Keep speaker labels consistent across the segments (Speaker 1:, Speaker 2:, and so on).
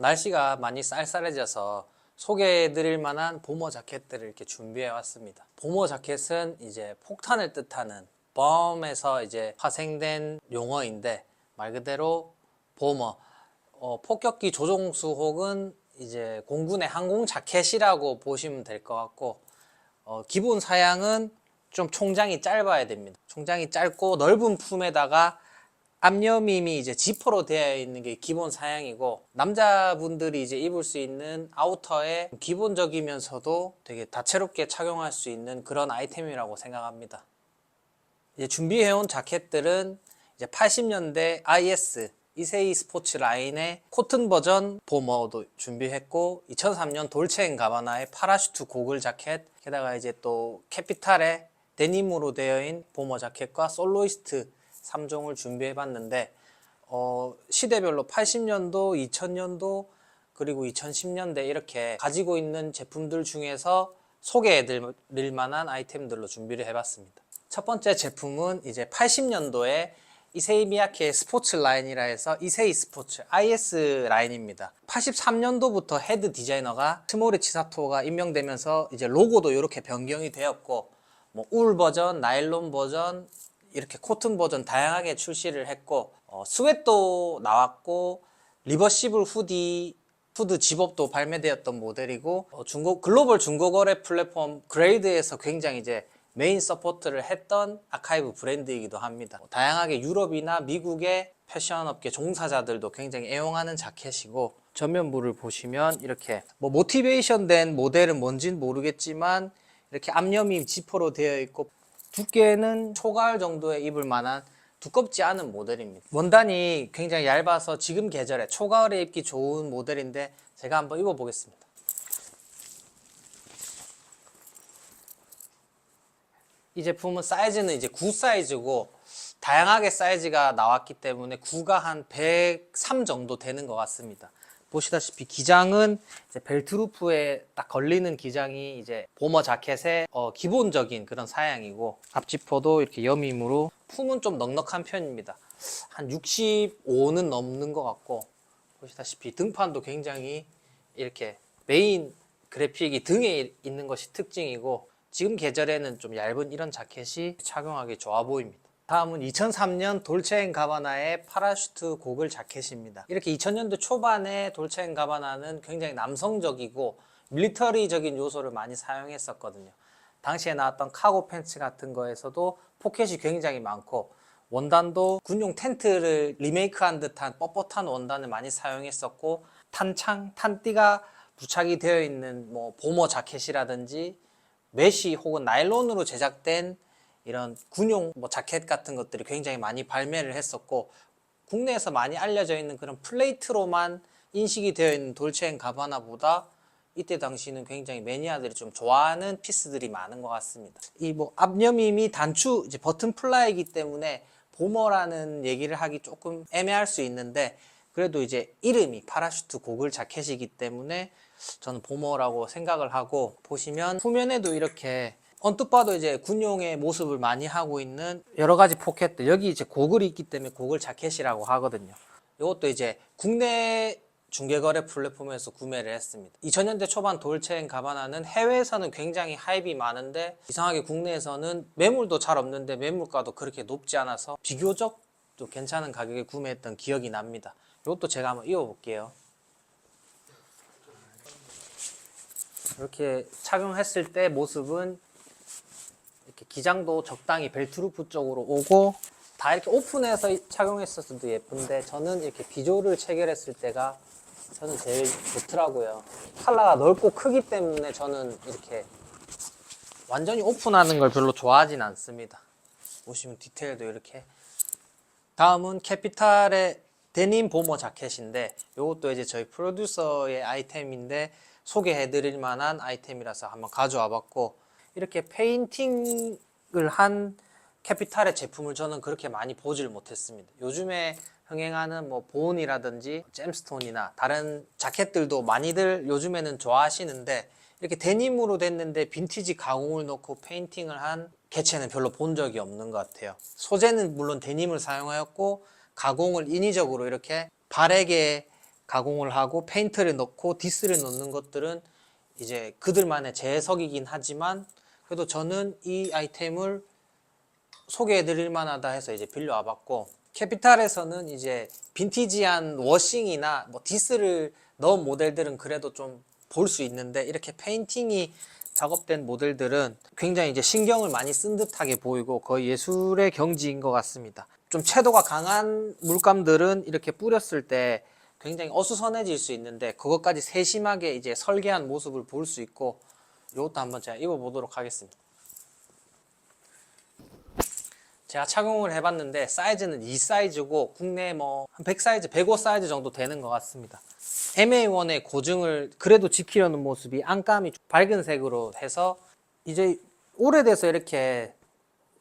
Speaker 1: 날씨가 많이 쌀쌀해져서 소개해드릴 만한 보머 자켓들을 이렇게 준비해 왔습니다. 보머 자켓은 이제 폭탄을 뜻하는 범에서 이제 파생된 용어인데 말 그대로 보머 어, 폭격기 조종수 혹은 이제 공군의 항공 자켓이라고 보시면 될 것 같고 어, 기본 사양은 좀 총장이 짧아야 됩니다. 총장이 짧고 넓은 품에다가 앞여밈이 이제 지퍼로 되어 있는 게 기본 사양이고 남자분들이 이제 입을 수 있는 아우터에 기본적이면서도 되게 다채롭게 착용할 수 있는 그런 아이템이라고 생각합니다. 이제 준비해온 자켓들은 이제 80년대 IS 이세이 스포츠 라인의 코튼 버전 보머도 준비했고 2003년 돌체 앤 가바나의 파라슈트 고글 자켓 게다가 이제 또 캐피탈의 데님으로 되어 있는 보머 자켓과 솔로이스트 3종을 준비해 봤는데 어, 시대별로 80년도, 2000년도 그리고 2010년대 이렇게 가지고 있는 제품들 중에서 소개해 드릴 만한 아이템들로 준비를 해 봤습니다. 첫 번째 제품은 이제 80년도에 이세이 미야케 스포츠 라인이라 해서 이세이 스포츠 IS 라인입니다. 83년도부터 헤드 디자이너가 스모리 치사토가 임명되면서 이제 로고도 이렇게 변경이 되었고 뭐 울 버전, 나일론 버전, 이렇게 코튼 버전 다양하게 출시를 했고 어, 스웨도 나왔고 리버시블 후디 후드 집업도 발매되었던 모델이고 어, 중고 글로벌 중고거래 플랫폼 그레이드에서 굉장히 이제 메인 서포트를 했던 아카이브 브랜드이기도 합니다. 뭐 다양하게 유럽이나 미국의 패션 업계 종사자들도 굉장히 애용하는 자켓이고 전면부를 보시면 이렇게 뭐 모티베이션 된 모델은 뭔진 모르겠지만 이렇게 앞염이 지퍼로 되어 있고 두께는 초가을 정도에 입을 만한 두껍지 않은 모델입니다. 원단이 굉장히 얇아서 지금 계절에 초가을에 입기 좋은 모델인데 제가 한번 입어 보겠습니다. 이 제품은 사이즈는 이제 9 사이즈고 다양하게 사이즈가 나왔기 때문에 9가 한 103 정도 되는 것 같습니다. 보시다시피 기장은 이제 벨트 루프에 딱 걸리는 기장이 이제 보머 자켓의 어, 기본적인 그런 사양이고 앞지퍼도 이렇게 여밈으로 품은 좀 넉넉한 편입니다. 한 65는 넘는 것 같고 보시다시피 등판도 굉장히 이렇게 메인 그래픽이 등에 있는 것이 특징이고 지금 계절에는 좀 얇은 이런 자켓이 착용하기 좋아 보입니다. 다음은 2003년 돌체앤가바나의 파라슈트 고글 자켓입니다. 이렇게 2000년대 초반에 돌체앤가바나는 굉장히 남성적이고 밀리터리적인 요소를 많이 사용했었거든요. 당시에 나왔던 카고 팬츠 같은 거에서도 포켓이 굉장히 많고 원단도 군용 텐트를 리메이크한 듯한 뻣뻣한 원단을 많이 사용했었고 탄창, 탄띠가 부착이 되어 있는 뭐 보머 자켓이라든지 메쉬 혹은 나일론으로 제작된 이런 군용 뭐 자켓 같은 것들이 굉장히 많이 발매를 했었고 국내에서 많이 알려져 있는 그런 플레이트로만 인식이 되어 있는 돌체앤 가바나보다 이때 당시는 굉장히 매니아들이 좀 좋아하는 피스들이 많은 것 같습니다. 이 뭐 앞여밈이 단추 이제 버튼 플라이기 때문에 보머라는 얘기를 하기 조금 애매할 수 있는데 그래도 이제 이름이 파라슈트 고글 자켓이기 때문에 저는 보머라고 생각을 하고 보시면 후면에도 이렇게 언뜻 봐도 이제 군용의 모습을 많이 하고 있는 여러 가지 포켓들 여기 이제 고글이 있기 때문에 고글 자켓이라고 하거든요. 이것도 이제 국내 중개거래 플랫폼에서 구매를 했습니다. 2000년대 초반 돌체앤 가바나는 해외에서는 굉장히 하입이 많은데 이상하게 국내에서는 매물도 잘 없는데 매물가도 그렇게 높지 않아서 비교적 좀 괜찮은 가격에 구매했던 기억이 납니다. 이것도 제가 한번 입어볼게요. 이렇게 착용했을 때 모습은 이렇게 기장도 적당히 벨트루프 쪽으로 오고 다 이렇게 오픈해서 착용했었어도 예쁜데 저는 이렇게 비조를 체결했을 때가 저는 제일 좋더라고요. 컬러가 넓고 크기 때문에 저는 이렇게 완전히 오픈하는 걸 별로 좋아하진 않습니다. 보시면 디테일도 이렇게 다음은 캐피탈의 데님 보머 자켓인데 이것도 이제 저희 프로듀서의 아이템인데 소개해드릴 만한 아이템이라서 한번 가져와 봤고 이렇게 페인팅을 한 캐피탈의 제품을 저는 그렇게 많이 보질 못했습니다. 요즘에 흥행하는 뭐 보온이라든지 잼스톤이나 다른 자켓들도 많이들 요즘에는 좋아하시는데 이렇게 데님으로 됐는데 빈티지 가공을 넣고 페인팅을 한 개체는 별로 본 적이 없는 것 같아요. 소재는 물론 데님을 사용하였고 가공을 인위적으로 이렇게 바레게 가공을 하고 페인트를 넣고 디스를 넣는 것들은 이제 그들만의 재해석이긴 하지만 그래도 저는 이 아이템을 소개해 드릴 만하다 해서 이제 빌려 와 봤고 캐피탈에서는 이제 빈티지한 워싱이나 뭐 디스를 넣은 모델들은 그래도 좀 볼 수 있는데 이렇게 페인팅이 작업된 모델들은 굉장히 이제 신경을 많이 쓴 듯하게 보이고 거의 예술의 경지인 것 같습니다. 좀 채도가 강한 물감들은 이렇게 뿌렸을 때 굉장히 어수선해질 수 있는데 그것까지 세심하게 이제 설계한 모습을 볼 수 있고 이것도 한번 제가 입어보도록 하겠습니다. 제가 착용을 해봤는데 사이즈는 이 사이즈고 국내 뭐 한 100 사이즈, 105 사이즈 정도 되는 것 같습니다. MA1의 고증을 그래도 지키려는 모습이 안감이 밝은 색으로 해서 이제 오래돼서 이렇게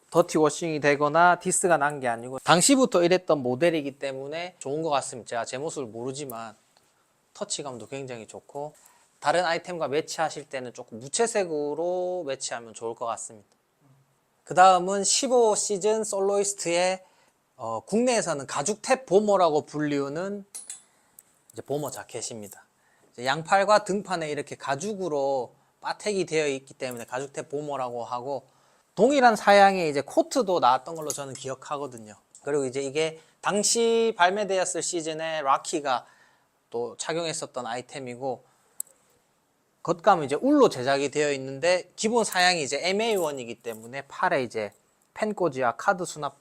Speaker 1: 더티 워싱이 되거나 디스가 난 게 아니고 당시부터 이랬던 모델이기 때문에 좋은 것 같습니다. 제가 제 모습을 모르지만 터치감도 굉장히 좋고 다른 아이템과 매치하실 때는 조금 무채색으로 매치하면 좋을 것 같습니다. 그 다음은 15 시즌 솔로이스트의 어, 국내에서는 가죽 탭 보머라고 불리우는 이제 보머 자켓입니다. 이제 양팔과 등판에 이렇게 가죽으로 빠택이 되어 있기 때문에 가죽 탭 보머라고 하고 동일한 사양의 이제 코트도 나왔던 걸로 저는 기억하거든요. 그리고 이제 이게 당시 발매되었을 시즌에 락키가 또 착용했었던 아이템이고 겉감은 이제 울로 제작이 되어 있는데 기본 사양이 이제 MA1이기 때문에 팔에 이제 펜꽂이와 카드 수납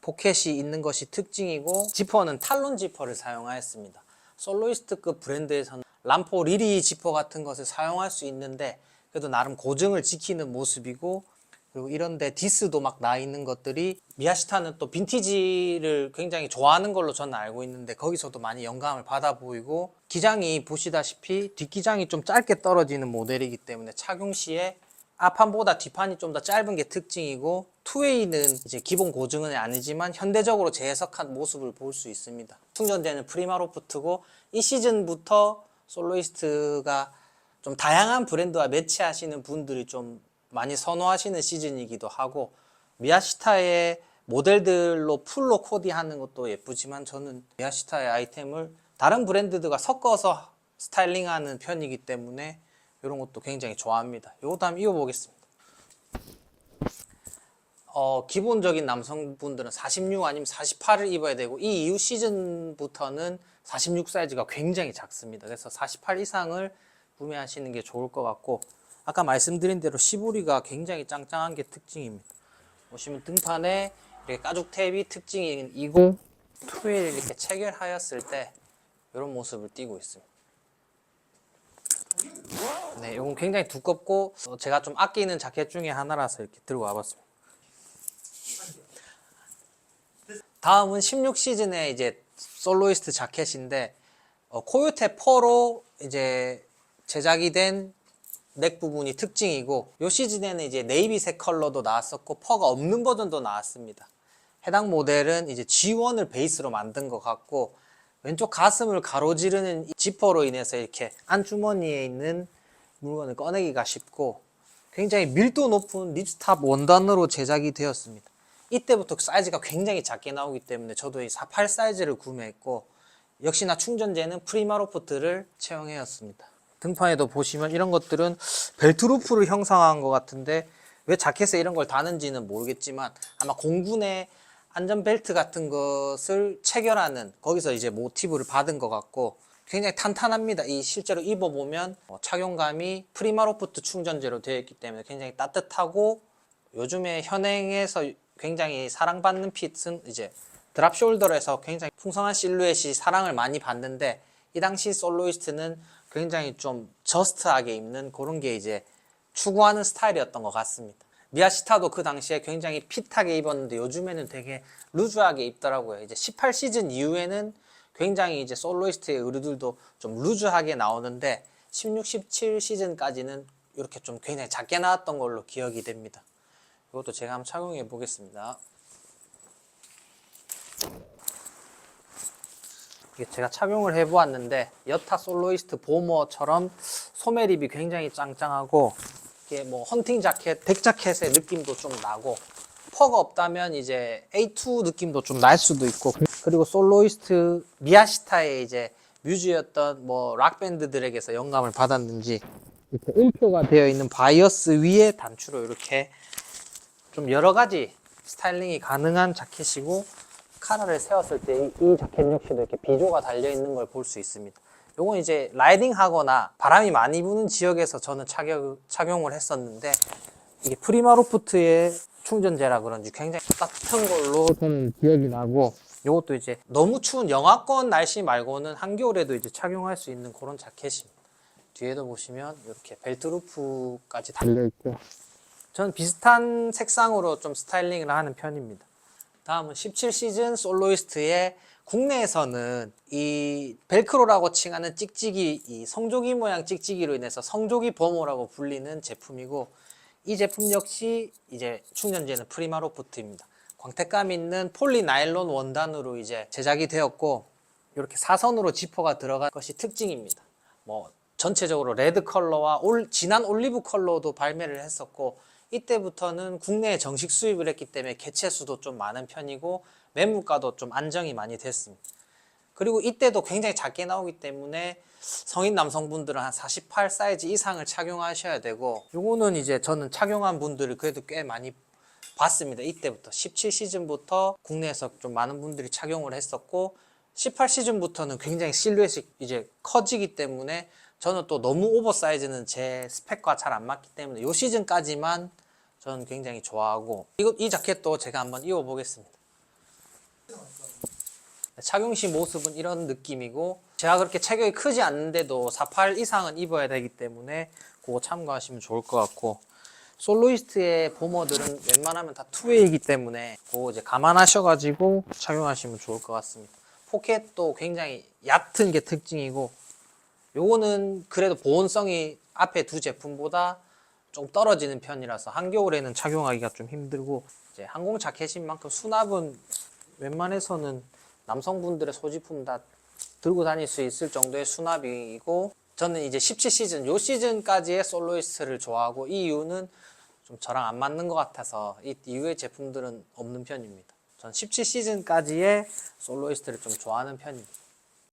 Speaker 1: 포켓이 있는 것이 특징이고 지퍼는 탈론 지퍼를 사용하였습니다. 솔로이스트급 브랜드에서는 람포 리리 지퍼 같은 것을 사용할 수 있는데 그래도 나름 고증을 지키는 모습이고 그리고 이런데 디스도 막 나 있는 것들이 미야시타는 또 빈티지를 굉장히 좋아하는 걸로 저는 알고 있는데 거기서도 많이 영감을 받아 보이고 기장이 보시다시피 뒷기장이 좀 짧게 떨어지는 모델이기 때문에 착용 시에 앞판보다 뒷판이 좀 더 짧은 게 특징이고 투웨이는 이제 기본 고증은 아니지만 현대적으로 재해석한 모습을 볼 수 있습니다. 충전재는 프리마로프트고 이 시즌부터 솔로이스트가 좀 다양한 브랜드와 매치하시는 분들이 좀 많이 선호하시는 시즌이기도 하고 미야시타의 모델들로 풀로 코디하는 것도 예쁘지만 저는 미야시타의 아이템을 다른 브랜드들과 섞어서 스타일링하는 편이기 때문에 이런 것도 굉장히 좋아합니다. 이것도 한번 입어보겠습니다. 어, 기본적인 남성분들은 46 아니면 48을 입어야 되고 이 이후 시즌부터는 46 사이즈가 굉장히 작습니다. 그래서 48 이상을 구매하시는 게 좋을 것 같고 아까 말씀드린 대로 시보리가 굉장히 짱짱한 게 특징입니다. 보시면 등판에 이렇게 가죽 탭이 특징이고 투웨이를 이렇게 체결하였을 때 이런 모습을 띠고 있습니다. 네, 이건 굉장히 두껍고 어, 제가 좀 아끼는 자켓 중에 하나라서 이렇게 들고 와봤습니다. 다음은 16 시즌의 이제 솔로이스트 자켓인데 어, 코요테 퍼로 이제 제작이 된 넥 부분이 특징이고 요 시즌에는 이제 네이비색 컬러도 나왔었고 퍼가 없는 버전도 나왔습니다. 해당 모델은 이제 G1을 베이스로 만든 것 같고 왼쪽 가슴을 가로지르는 이 지퍼로 인해서 이렇게 안주머니에 있는 물건을 꺼내기가 쉽고 굉장히 밀도 높은 립스탑 원단으로 제작이 되었습니다. 이때부터 사이즈가 굉장히 작게 나오기 때문에 저도 이 48 사이즈를 구매했고 역시나 충전재는 프리마로프트를 채용하였습니다. 등판에도 보시면 이런 것들은 벨트 루프를 형상한 것 같은데 왜 자켓에 이런 걸 다는지는 모르겠지만 아마 공군의 안전벨트 같은 것을 체결하는 거기서 이제 모티브를 받은 것 같고 굉장히 탄탄합니다. 이 실제로 입어보면 어, 착용감이 프리마로프트 충전재로 되어 있기 때문에 굉장히 따뜻하고 요즘에 현행에서 굉장히 사랑받는 핏은 이제 드랍 숄더에서 굉장히 풍성한 실루엣이 사랑을 많이 받는데 이 당시 솔로이스트는 굉장히 좀 저스트하게 입는 그런 게 이제 추구하는 스타일이었던 것 같습니다. 미야시타도 그 당시에 굉장히 핏하게 입었는데 요즘에는 되게 루즈하게 입더라고요. 이제 18 시즌 이후에는 굉장히 이제 솔로이스트의 의류들도 좀 루즈하게 나오는데 16, 17 시즌까지는 이렇게 좀 굉장히 작게 나왔던 걸로 기억이 됩니다. 이것도 제가 한번 착용해 보겠습니다. 이게 제가 착용을 해보았는데 여타 솔로이스트 보머처럼 소매 립이 굉장히 짱짱하고 이게 뭐 헌팅 자켓, 백 자켓의 느낌도 좀 나고 퍼가 없다면 이제 A2 느낌도 좀 날 수도 있고 그리고 솔로이스트 미야시타의 이제 뮤즈였던 뭐 락밴드들에게서 영감을 받았는지 이렇게 음표가 되어 있는 바이어스 위에 단추로 이렇게 좀 여러 가지 스타일링이 가능한 자켓이고 카라를 세웠을 때 이 자켓 역시도 이렇게 비조가 달려 있는 걸 볼 수 있습니다. 요건 이제 라이딩 하거나 바람이 많이 부는 지역에서 저는 착용, 착용을 했었는데 이게 프리마로프트의 충전재라 그런지 굉장히 따뜻한 걸로 저는 기억이 나고 요것도 이제 너무 추운 영하권 날씨 말고는 한겨울에도 이제 착용할 수 있는 그런 자켓입니다. 뒤에도 보시면 이렇게 벨트 루프까지 달려 있고 저는 비슷한 색상으로 좀 스타일링을 하는 편입니다. 다음은 17시즌 솔로이스트의 국내에서는 이 벨크로라고 칭하는 찍찍이 이 성조기 모양 찍찍이로 인해서 성조기 범호라고 불리는 제품이고 이 제품 역시 이제 충전재는 프리마로프트입니다. 광택감 있는 폴리 나일론 원단으로 이제 제작이 되었고 이렇게 사선으로 지퍼가 들어간 것이 특징입니다. 뭐 전체적으로 레드 컬러와 올, 진한 올리브 컬러도 발매를 했었고 이때부터는 국내에 정식 수입을 했기 때문에 개체 수도 좀 많은 편이고 매물가도 좀 안정이 많이 됐습니다. 그리고 이때도 굉장히 작게 나오기 때문에 성인 남성분들은 한 48 사이즈 이상을 착용하셔야 되고 요거는 이제 저는 착용한 분들을 그래도 꽤 많이 봤습니다. 이때부터 17 시즌부터 국내에서 좀 많은 분들이 착용을 했었고 18 시즌부터는 굉장히 실루엣이 이제 커지기 때문에 저는 또 너무 오버사이즈는 제 스펙과 잘 안 맞기 때문에 요 시즌까지만 저는 굉장히 좋아하고 이거 이 자켓도 제가 한번 입어 보겠습니다. 착용 시 모습은 이런 느낌이고 제가 그렇게 체격이 크지 않는데도 48 이상은 입어야 되기 때문에 그거 참고하시면 좋을 것 같고 솔로이스트의 보머들은 웬만하면 다 투웨이이기 때문에 그거 이제 감안하셔가지고 착용하시면 좋을 것 같습니다. 포켓도 굉장히 얕은 게 특징이고 요거는 그래도 보온성이 앞에 두 제품보다 좀 떨어지는 편이라서 한겨울에는 착용하기가 좀 힘들고 이제 항공 자켓인 만큼 수납은 웬만해서는 남성분들의 소지품 다 들고 다닐 수 있을 정도의 수납이고 저는 이제 17 시즌 요 시즌까지의 솔로이스트를 좋아하고 이 이유는 좀 저랑 안 맞는 것 같아서 이 이후의 제품들은 없는 편입니다. 전 17 시즌까지의 솔로이스트를 좀 좋아하는 편입니다.